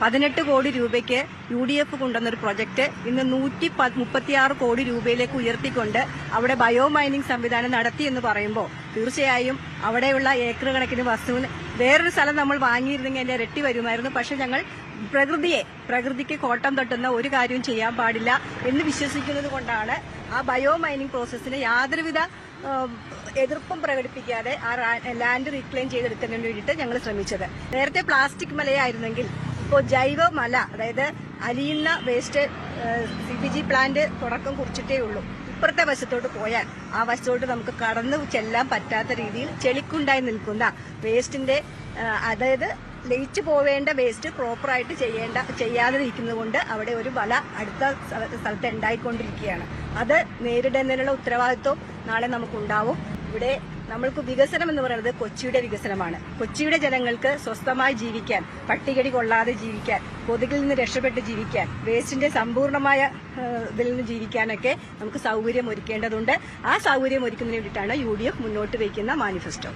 പതിനെട്ട് കോടി രൂപയ്ക്ക് യു ഡി എഫ് കൊണ്ടുവന്നൊരു പ്രൊജക്ട് ഇന്ന് നൂറ്റി മുപ്പത്തിയാറ് കോടി രൂപയിലേക്ക് ഉയർത്തിക്കൊണ്ട് അവിടെ ബയോ മൈനിങ് സംവിധാനം നടത്തി എന്ന് പറയുമ്പോൾ തീർച്ചയായും അവിടെയുള്ള ഏക്കർ കണക്കിന് വസ്തുവിന് വേറൊരു സ്ഥലം നമ്മൾ വാങ്ങിയിരുന്നെങ്കിൽ അതിന്റെ ഇരട്ടി വരുമായിരുന്നു. പക്ഷെ ഞങ്ങൾ പ്രകൃതിയെ പ്രകൃതിക്ക് കോട്ടം തട്ടുന്ന ഒരു കാര്യവും ചെയ്യാൻ പാടില്ല എന്ന് വിശ്വസിക്കുന്നത് കൊണ്ടാണ് ആ ബയോ മൈനിങ് പ്രോസസ്സിന് യാതൊരുവിധ എതിർപ്പും പ്രകടിപ്പിക്കാതെ ആ ലാൻഡ് റീക്ലെയിം ചെയ്തെടുക്കുന്നതിന് വേണ്ടിയിട്ട് ഞങ്ങൾ ശ്രമിച്ചത്. നേരത്തെ പ്ലാസ്റ്റിക് മലയായിരുന്നെങ്കിൽ ഇപ്പോൾ ജൈവ മല അതായത് അലിയുന്ന waste C P G plant തുടക്കം കുറിച്ചിട്ടേ ഉള്ളൂ. ഇപ്പുറത്തെ വശത്തോട്ട് പോയാൽ ആ വശത്തോട്ട് നമുക്ക് കടന്നു ചെല്ലാൻ പറ്റാത്ത രീതിയിൽ ചെളിക്കുണ്ടായി നിൽക്കുന്ന വേസ്റ്റിന്റെ അതായത് ലയിച്ചു പോവേണ്ട വേസ്റ്റ് പ്രോപ്പറായിട്ട് ചെയ്യേണ്ട ചെയ്യാതെ ഇരിക്കുന്നത് കൊണ്ട് അവിടെ ഒരു വല അടുത്ത സ്ഥല- സ്ഥലത്ത് ഉണ്ടായിക്കൊണ്ടിരിക്കുകയാണ്. അത് നേരിടുന്നതിനുള്ള ഉത്തരവാദിത്വം നാളെ നമുക്കുണ്ടാവും. ഇവിടെ നമ്മൾക്ക് വികസനം എന്ന് പറയുന്നത് കൊച്ചിയുടെ വികസനമാണ്. കൊച്ചിയുടെ ജനങ്ങൾക്ക് സ്വസ്ഥമായി ജീവിക്കാൻ പട്ടികടി കൊള്ളാതെ ജീവിക്കാൻ കൊതുകിൽ നിന്ന് രക്ഷപ്പെട്ട് ജീവിക്കാൻ വേസ്റ്റിന്റെ സമ്പൂർണമായ ഇതിൽ നിന്ന് ജീവിക്കാനൊക്കെ നമുക്ക് സൗകര്യം ഒരുക്കേണ്ടതുണ്ട് ആ സൗകര്യം ഒരുക്കുന്നതിന് വേണ്ടിയിട്ടാണ് യു മുന്നോട്ട് വയ്ക്കുന്ന മാനിഫെസ്റ്റോ.